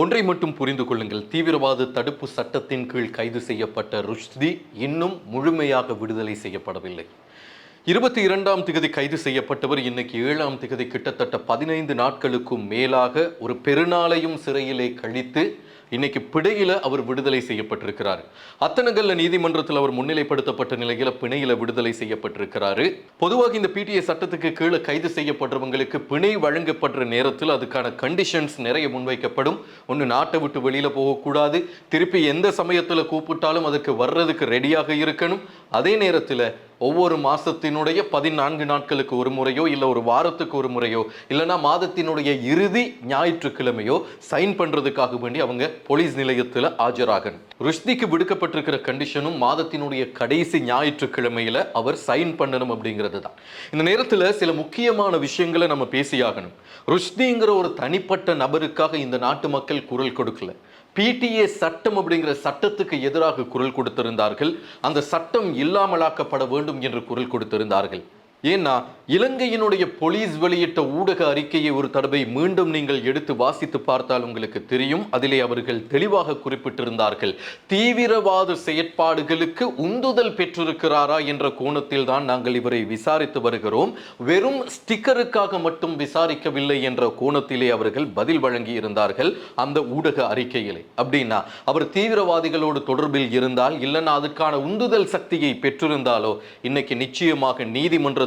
ஒன்றை மட்டும் புரிந்து கொள்ளுங்கள். தீவிரவாத தடுப்பு சட்டத்தின் கீழ் கைது செய்யப்பட்ட ருஷ்தி இன்னும் முழுமையாக விடுதலை செய்யப்படவில்லை. இருபத்தி இரண்டாம் திகதி கைது செய்யப்பட்டவர் இன்னைக்கு ஏழாம் திகதி கிட்டத்தட்ட பதினைந்து நாட்களுக்கும் மேலாக ஒரு பெருநாளையும் சிறையிலே கழித்து இன்னைக்கு பிணையில் அவர் விடுதலை செய்யப்பட்டிருக்கிறார். அத்தனகல்ல நீதிமன்றத்தில் அவர் முன்னிலைப்படுத்தப்பட்ட நிலையில் பிணையில விடுதலை செய்யப்பட்டிருக்கிறாரு. பொதுவாக இந்த பிடிஏ சட்டத்துக்கு கீழே கைது செய்யப்படுறவங்களுக்கு பிணை வழங்கப்படுற நேரத்தில் அதுக்கான கண்டிஷன்ஸ் நிறைய முன்வைக்கப்படும். ஒன்று நாட்டை விட்டு வெளியில் போகக்கூடாது. திருப்பி எந்த சமயத்தில் கூப்பிட்டாலும் அதுக்கு வர்றதுக்கு ரெடியாக இருக்கணும். அதே நேரத்தில் ஒவ்வொரு மாதத்தினுடைய பதினான்கு நாட்களுக்கு ஒரு முறையோ இல்லை ஒரு வாரத்துக்கு ஒரு முறையோ இல்லைன்னா மாதத்தினுடைய இறுதி ஞாயிற்றுக்கிழமையோ சைன் பண்ணுறதுக்காக வேண்டி அவங்க போலீஸ் நிலையத்தில் ஆஜராகணும். ருஷ்திக்கு விடுக்கப்பட்டிருக்கிற கண்டிஷனும் மாதத்தினுடைய கடைசி ஞாயிற்றுக்கிழமையில் அவர் சைன் பண்ணணும் அப்படிங்கிறது தான் இந்த நேரத்தில் சில முக்கியமான விஷயங்களை நம்ம பேசியாகணும். ருஷ்திங்கிற ஒரு தனிப்பட்ட நபருக்காக இந்த நாட்டு மக்கள் குரல் கொடுக்கல. பிடிஏ சட்டம் அப்படிங்கிற சட்டத்துக்கு எதிராக குரல் கொடுத்திருந்தார்கள். அந்த சட்டம் இல்லாமலாக்கப்பட வேண்டும் என்று குரல் கொடுத்திருந்தார்கள். ஏன்னா இலங்கையினுடைய போலீஸ் வெளியிட்ட ஊடக அறிக்கையை ஒரு தடவை மீண்டும் நீங்கள் எடுத்து வாசித்து பார்த்தால் உங்களுக்கு தெரியும். அதிலே அவர்கள் தெளிவாக குறிப்பிட்டிருந்தார்கள். தீவிரவாத செயற்பாடுகளுக்கு உந்துதல் பெற்றிருக்கிறாரா என்ற கோணத்தில் தான் நாங்கள் இவரை விசாரித்து வருகிறோம். வெறும் ஸ்டிக்கருக்காக மட்டும் விசாரிக்கவில்லை என்ற கோணத்திலே அவர்கள் பதில் வழங்கி இருந்தார்கள் அந்த ஊடக அறிக்கையிலே. அப்படின்னா அவர் தீவிரவாதிகளோடு தொடர்பில் இருந்தால் இல்லைன்னா அதுக்கான உந்துதல் சக்தியை பெற்றிருந்தாலோ இன்னைக்கு நிச்சயமாக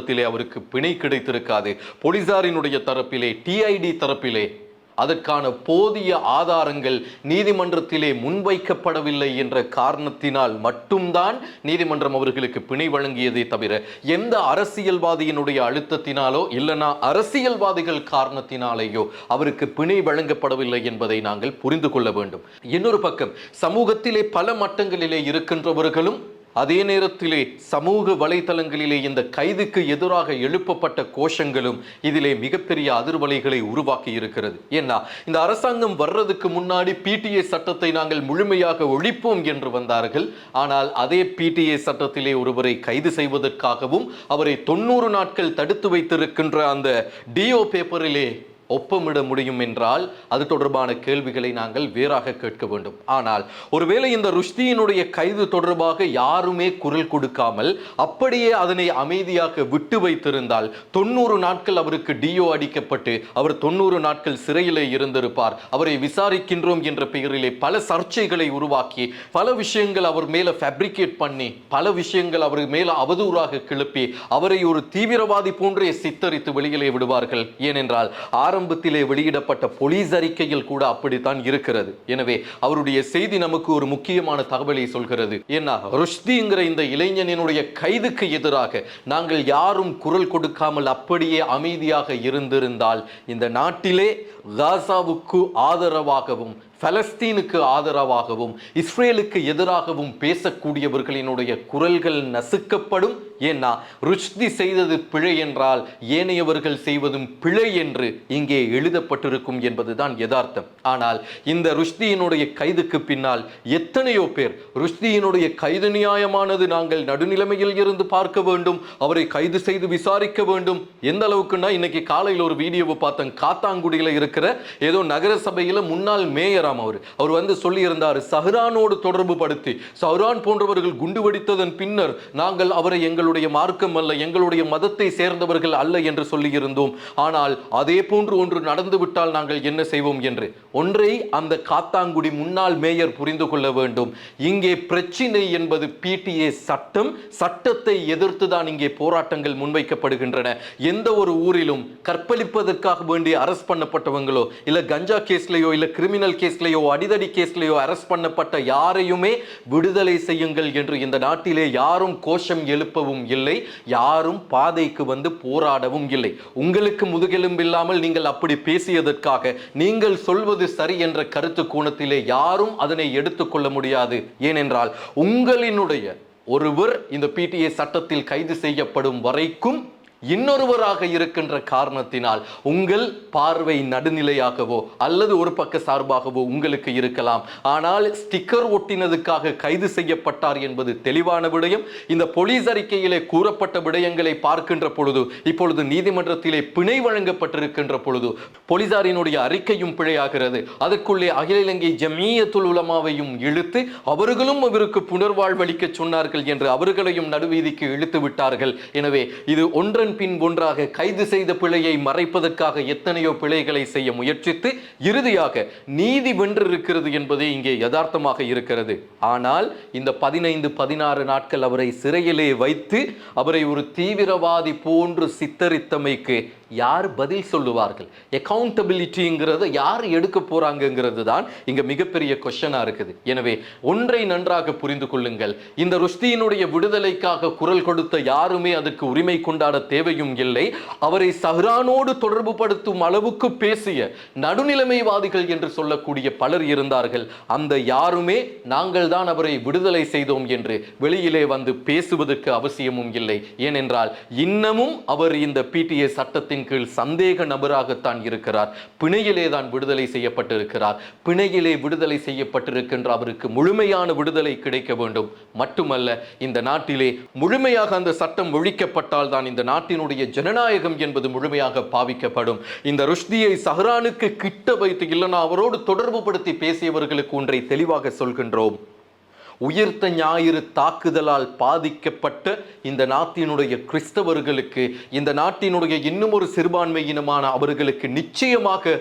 நீதிமன்றத்திலே அவருக்கு பிணை கிடைத்திருக்காது. போலீசாரினுடைய தரப்பிலே டிஐடி தரப்பிலே அதற்கான போதிய ஆதாரங்கள் நீதிமன்றத்திலே முன்வைக்கப்படவில்லை என்ற காரணத்தினால் மட்டும்தான் நீதிமன்றம் அவர்களுக்கு பிணை வழங்கியதே தவிர எந்த அரசியல்வாதியினுடைய அழுத்தத்தினாலோ இல்லைனா அரசியல்வாதிகள் காரணத்தினாலேயோ அவருக்கு பிணை வழங்கப்படவில்லை என்பதை நாங்கள் புரிந்து கொள்ள வேண்டும். இன்னொரு பக்கம் சமூகத்திலே பல மட்டங்களிலே இருக்கின்றவர்களும் அதே நேரத்திலே சமூக வலைதளங்களிலே இந்த கைதுக்கு எதிராக எழுப்பப்பட்ட கோஷங்களும் இதிலே மிகப்பெரிய அதிர்வலைகளை உருவாக்கி இருக்கிறது. ஏன்னா இந்த அரசாங்கம் வர்றதுக்கு முன்னாடி பிடிஏ சட்டத்தை நாங்கள் முழுமையாக ஒழிப்போம் என்று வந்தார்கள். ஆனால் அதே பிடிஏ சட்டத்திலே ஒருவரை கைது செய்வதற்காகவும் அவரை தொண்ணூறு நாட்கள் தடுத்து வைத்திருக்கின்ற அந்த டிஓ பேப்பரிலே ஒப்பமிட முடியும் என்றால் அது தொடர்பான கேள்விகளை நாங்கள் வேறாக கேட்க வேண்டும். ஆனால் ஒருவேளை இந்த ருஷ்தியினுடைய கைது தொடர்பாக யாருமே குரல் கொடுக்காமல் அப்படியே அதனை அமைதியாக விட்டு வைத்திருந்தால் தொண்ணூறு நாட்கள் அவருக்கு டிஓ அடிக்கப்பட்டு அவர் தொண்ணூறு நாட்கள் சிறையிலே இருந்திருப்பார். அவரை விசாரிக்கின்றோம் என்ற பெயரிலே பல சர்ச்சைகளை உருவாக்கி பல விஷயங்கள் அவர் மேலே ஃபேப்ரிகேட் பண்ணி பல விஷயங்கள் அவர் மேலே அவதூறாக கிளப்பி அவரை ஒரு தீவிரவாதி போன்றே சித்தரித்து வெளியிலே விடுவார்கள். ஏனென்றால் ஆரம்பத்திலே வெளியிடப்பட்ட போலீஸ் அறிக்கையில் கூட அப்படித்தான் இருக்கிறது. எனவே அவருடைய செய்தி நமக்கு ஒரு முக்கியமான தகவலை சொல்கிறது. ஏன்னா ருஷ்திங்கிற இந்த இளைஞனினுடைய கைதுக்கு எதிராக நாங்கள் யாரும் குரல் கொடுக்காமல் அப்படியே அமைதியாக இருந்திருந்தால் இந்த நாட்டிலே காசாவுக்கு ஆதரவாகவும் பலஸ்தீனுக்கு ஆதரவாகவும் இஸ்ரேலுக்கு எதிராகவும் பேசக்கூடியவர்களினுடைய குரல்கள் நசுக்கப்படும். ஏன்னா ருஷ்தி செய்தது பிழை என்றால் ஏனையவர்கள் செய்வதும் பிழை என்று இங்கே எழுதப்பட்டிருக்கும் என்பதுதான் யதார்த்தம். ஆனால் இந்த ருஷ்தியினுடைய கைதுக்கு பின்னால் எத்தனையோ பேர் ருஷ்தியினுடைய கைது நியாயமானது நாங்கள் நடுநிலைமையில் இருந்து பார்க்க வேண்டும் அவரை கைது செய்து விசாரிக்க வேண்டும். எந்த அளவுக்குன்னா இன்னைக்கு காலையில் ஒரு வீடியோவை பார்த்தேன் காத்தாங்குடியில் இருக்கிற ஏதோ நகர முன்னாள் முன்னாள் மேயராம் அவர். அவர் வந்து சொல்லியிருந்தார் சஹ்ரானோடு தொடர்பு படுத்தி சஹ்ரான் போன்றவர்கள் குண்டு வெடித்ததன் பின்னர் நாங்கள் அவரை எங்களுடைய மார்க்கம் அல்ல எங்களுடைய மதத்தை சேர்ந்தவர்கள் அல்ல என்று சொல்லியிருந்தோம். ஆனால் அதே போன்று ஒன்று நடந்து விட்டால் நாங்கள் என்ன செய்வோம்? என்று. ஒன்றை அந்த காத்தாங்குடி முன்னாள் மேயர் புரிந்து கொள்ள வேண்டும். இங்கே பிரச்சினை என்பது பிடிஏ சட்டம். சட்டத்தை எதிர்த்து தான் இங்கே போராட்டங்கள் முன்வைக்கப்படுகின்றன. எந்த ஒரு ஊரிலும் கற்பழிப்பதற்காக வேண்டி அரஸ்ட் பண்ணப்பட்டவங்களோ இல்ல கஞ்சா கேஸ்லயோ இல்ல கிரிமினல் கேஸ் கேஸ்லயோ அடிதடி கேஸ்லயோ அரெஸ்ட் பண்ணப்பட்ட யாரையுமே விடுதலை செய்யுங்கள் என்று இந்த நாட்டிலே யாரும் கோஷம் எழுப்பவும் இல்லை யாரும் பாதைக்கு வந்து போராடவும் இல்லை. உங்களுக்கு முதுகெலும்பில்லாமல் நீங்கள் அப்படி பேசியதற்காக நீங்கள் சொல்வது சரி என்ற கருத்து கோணத்திலே யாரும் அதனை எடுத்துக்கொள்ள முடியாது. ஏனென்றால் உங்களினுடைய ஒருவர் இந்த பிடிஏ சட்டத்தில் கைது செய்யப்படும் வரைக்கும் இன்னொருவராக இருக்கின்ற காரணத்தினால் உங்கள் பார்வை நடுநிலையாகவோ அல்லது ஒரு பக்க சார்பாகவோ உங்களுக்கு இருக்கலாம். ஆனால் ஸ்டிக்கர் ஒட்டினதுக்காக கைது செய்யப்பட்டார் என்பது தெளிவான விடயம். இந்த போலீஸ் அறிக்கையிலே கூறப்பட்ட விடயங்களை பார்க்கின்ற பொழுது இப்பொழுது நீதிமன்றத்திலே பிணை வழங்கப்பட்டிருக்கின்ற பொழுது போலீசாரினுடைய அறிக்கையும் பிழையாகிறது. அதற்குள்ளே அகில இலங்கை ஜமியத்துல் உலமாவையும் இழுத்து அவர்களும் அவருக்கு புனர்வாழ்வளிக்க சொன்னார்கள் என்று அவர்களையும் நடுவீதிக்கு இழுத்து விட்டார்கள். எனவே இது ஒன்றன் பின் ஒன்றாக கைது செய்த பிழையை மறைப்பதற்காக எத்தனையோ பிழைகளை செய்ய முயற்சித்து இறுதியாக நீதி வென்றிருக்கிறது என்பதே இங்கே யதார்த்தமாக இருக்கிறது. ஆனால் இந்த பதினைந்து பதினாறு நாட்கள் அவரை சிறையிலே வைத்து அவரை ஒரு தீவிரவாதி போன்று சித்தரித்தமைக்கு யார் பதில் சொல்லுவார்கள்? அக்கௌண்டபிலிட்டிங்கிறத யார் எடுக்க போகிறாங்கங்கிறது தான் இங்க மிகப்பெரிய கொஷனாக இருக்குது. எனவே ஒன்றை நன்றாக புரிந்து கொள்ளுங்கள். இந்த ருஷ்தியினுடைய விடுதலைக்காக குரல் கொடுத்த யாருமே அதற்கு உரிமை கொண்டாட தேவையும் இல்லை. அவரை சஹ்ரானோடு தொடர்பு படுத்தும் அளவுக்கு பேசிய நடுநிலைமைவாதிகள் என்று சொல்லக்கூடிய பலர் இருந்தார்கள். அந்த யாருமே நாங்கள் தான் அவரை விடுதலை செய்தோம் என்று வெளியிலே வந்து பேசுவதற்கு அவசியமும் இல்லை. ஏனென்றால் இன்னமும் அவர் இந்த பிடிஏ சட்டத்தின் சட்டத்தின் கீழ் சந்தேக நபராகத்தான் இருக்கிறார். பிணையிலே தான் விடுதலை செய்யப்பட்டிருக்கிறார். பிணையிலே விடுதலை செய்யப்பட்டிருக்கின்ற அவருக்கு முழுமையான விடுதலை கிடைக்க வேண்டும். மட்டுமல்ல இந்த நாட்டிலே முழுமையாக அந்த சட்டம் ஒழிக்கப்பட்டால் தான் இந்த நாட்டினுடைய ஜனநாயகம் என்பது முழுமையாக பாவிக்கப்படும். இந்த ருஷ்தியை சஹரானுக்கு கிட்ட வைத்து இல்லைனா அவரோடு தொடர்பு படுத்தி பேசியவர்களுக்கு ஒன்றை தெளிவாக சொல்கின்றோம். உயிர்த்த ஞாயிறு தாக்குதலால் பாதிக்கப்பட்ட இந்த நாட்டினுடைய கிறிஸ்தவர்களுக்கு இந்த நாட்டினுடைய இன்னும் ஒரு சிறுபான்மையினமான அவர்களுக்கு நிச்சயமாக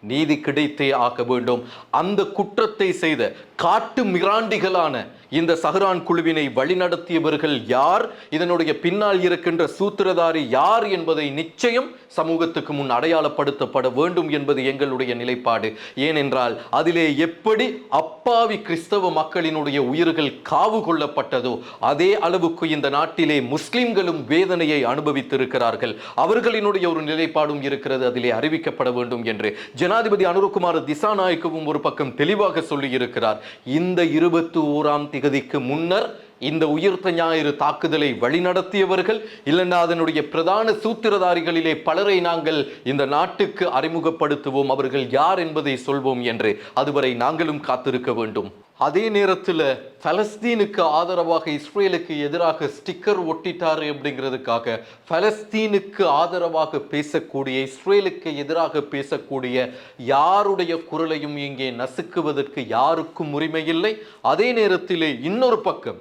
நீதி கிடைத்தே ஆக்க வேண்டும். அந்த குற்றத்தை செய்த காட்டு மிராண்டிகளான இந்த சஹரான் குழுவினை வழிநடத்தியவர்கள் யார்? இதனுடைய பின்னால் இருக்கின்ற சூத்திரதாரி யார் என்பதை நிச்சயம் சமூகத்துக்கு முன் அடையாளப்படுத்தப்பட வேண்டும் என்பது எங்களுடைய நிலைப்பாடு. ஏனென்றால் அதிலே எப்படி அப்பாவி கிறிஸ்தவ மக்களினுடைய உயிர்கள் காவு கொள்ளப்பட்டதோ அதே அளவுக்கு இந்த நாட்டிலே முஸ்லிம்களும் வேதனையை அனுபவித்திருக்கிறார்கள். அவர்களினுடைய ஒரு நிலைப்பாடும் இருக்கிறது அதிலே அறிவிக்கப்பட வேண்டும் என்று. ஜனாதிபதி அனுரகுமார் திசாநாயக்கவும் ஒரு பக்கம் தெளிவாக சொல்லியிருக்கிறார். இந்த இருபத்தி ஓராம் திகதிக்கு முன்னர் இந்த உயிர்த்த ஞாயிறு தாக்குதலை வழிநடத்தியவர்கள் இல்லைன்னா அதனுடைய பிரதான சூத்திரதாரிகளிலே பலரை நாங்கள் இந்த நாட்டுக்கு அறிமுகப்படுத்துவோம் அவர்கள் யார் என்பதை சொல்வோம் என்று அதுவரை நாங்களும் காத்திருக்க வேண்டும். அதே நேரத்தில் பலஸ்தீனுக்கு ஆதரவாக இஸ்ரேலுக்கு எதிராக ஸ்டிக்கர் ஒட்டிட்டாரு அப்படிங்கிறதுக்காக பலஸ்தீனுக்கு ஆதரவாக பேசக்கூடிய இஸ்ரேலுக்கு எதிராக பேசக்கூடிய யாருடைய குரலையும் இங்கே நசுக்குவதற்கு யாருக்கும் உரிமை இல்லை? அதே நேரத்திலே இன்னொரு பக்கம்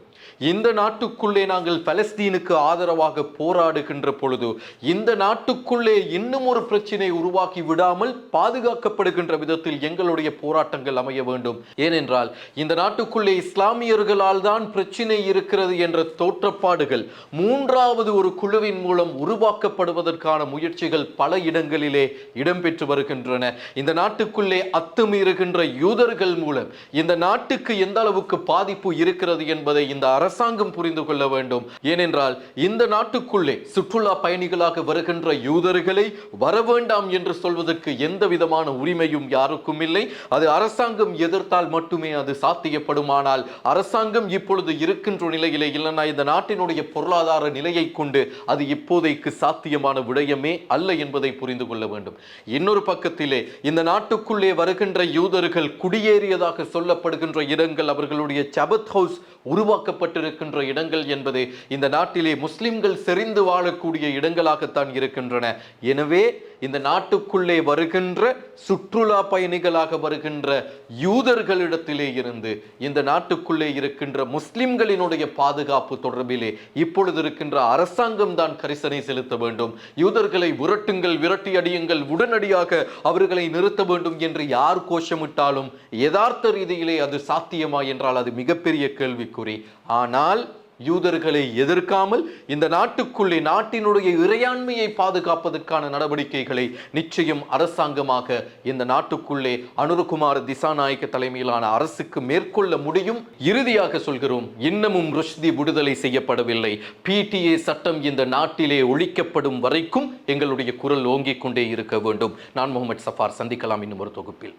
இந்த நாட்டுக்குள்ளே நாங்கள் பலஸ்தீனுக்கு ஆதரவாக போராடுகின்ற பொழுது இந்த நாட்டுக்குள்ளே இன்னும் ஒரு பிரச்சனை உருவாக்கி விடாமல் பாதுகாக்கப்படுகின்ற விதத்தில் எங்களுடைய போராட்டங்கள் அமைய வேண்டும். ஏனென்றால் இந்த நாட்டுக்குள்ளே இஸ்லாமியர்களால் தான் பிரச்சனை இருக்கிறது என்ற தோற்றப்பாடுகள் மூன்றாவது ஒரு குழுவின் மூலம் உருவாக்கப்படுவதற்கான முயற்சிகள் பல இடங்களிலே இடம்பெற்று வருகின்றன. இந்த நாட்டுக்குள்ளே அத்துமீறுகின்ற யூதர்கள் மூலம் இந்த நாட்டுக்கு எந்த அளவுக்கு பாதிப்பு இருக்கிறது என்பதை இந்த அரசாங்கம் புரிந்து கொள்ள வேண்டும். ஏனென்றால் இந்த நாட்டுக்குள்ளே சுற்றுலா பயணிகளாக வருகின்ற யூதர்களை வர வேண்டாம் என்று சொல்வதற்கு எந்த விதமான உரிமையும் யாருக்கும் இல்லை அது அரசாங்கம் எதிர்த்தால் மட்டுமே அது சாத்தியப்படுமானால் அரசாங்கம் இப்பொழுது இருக்கின்ற நிலையிலே இல்லைனா இந்த நாட்டினுடைய பொருளாதார நிலையை கொண்டு அது இப்போதைக்கு சாத்தியமான விடயமே அல்ல என்பதை புரிந்து கொள்ள வேண்டும். இன்னொரு பக்கத்திலே இந்த நாட்டுக்குள்ளே வருகின்ற யூதர்கள் குடியேறியதாக சொல்லப்படுகின்ற இடங்கள் அவர்களுடைய சபத் ஹவுஸ் உருவாக்கப்பட்டிருக்கின்ற இடங்கள் என்பது இந்த நாட்டிலே முஸ்லிம்கள் செறிந்து வாழக்கூடிய இடங்களாகத்தான் இருக்கின்றன. எனவே இந்த நாட்டுக்குள்ளே வருகின்ற சுற்றுலா பயணிகளாக வருகின்ற யூதர்களிடத்திலே இருந்து இந்த நாட்டுக்குள்ளே இருக்கின்ற முஸ்லிம்களினுடைய பாதுகாப்பு தொடர்பிலே இப்பொழுது இருக்கின்ற அரசாங்கம் தான் கரிசனை செலுத்த வேண்டும். யூதர்களை விரட்டுங்கள் விரட்டி அடியுங்கள் உடனடியாக அவர்களை நிறுத்த வேண்டும் என்று யார் கோஷமிட்டாலும் யதார்த்த ரீதியிலே அது சாத்தியமா என்றால் அது மிகப்பெரிய கேள்விக்குறி. ஆனால் யூதர்களை எதிர்க்காமல் இந்த நாட்டுக்குள்ளே நாட்டினுடைய இறையாண்மையை பாதுகாப்பதற்கான நடவடிக்கைகளை நிச்சயம் அரசாங்கமாக இந்த நாட்டுக்குள்ளே அனுரகுமார் திசாநாயக்க தலைமையிலான அரசுக்கு மேற்கொள்ள முடியும் இறுதியாக சொல்கிறோம் இன்னமும் ருஷ்தி விடுதலை செய்யப்படவில்லை. பிடிஏ சட்டம் இந்த நாட்டிலே ஒழிக்கப்படும் வரைக்கும் எங்களுடைய குரல் ஓங்கிக் கொண்டே இருக்க வேண்டும். நான் முகமது சஃபார் சந்திக்கலாம் இன்னும் ஒரு தொகுப்பில்.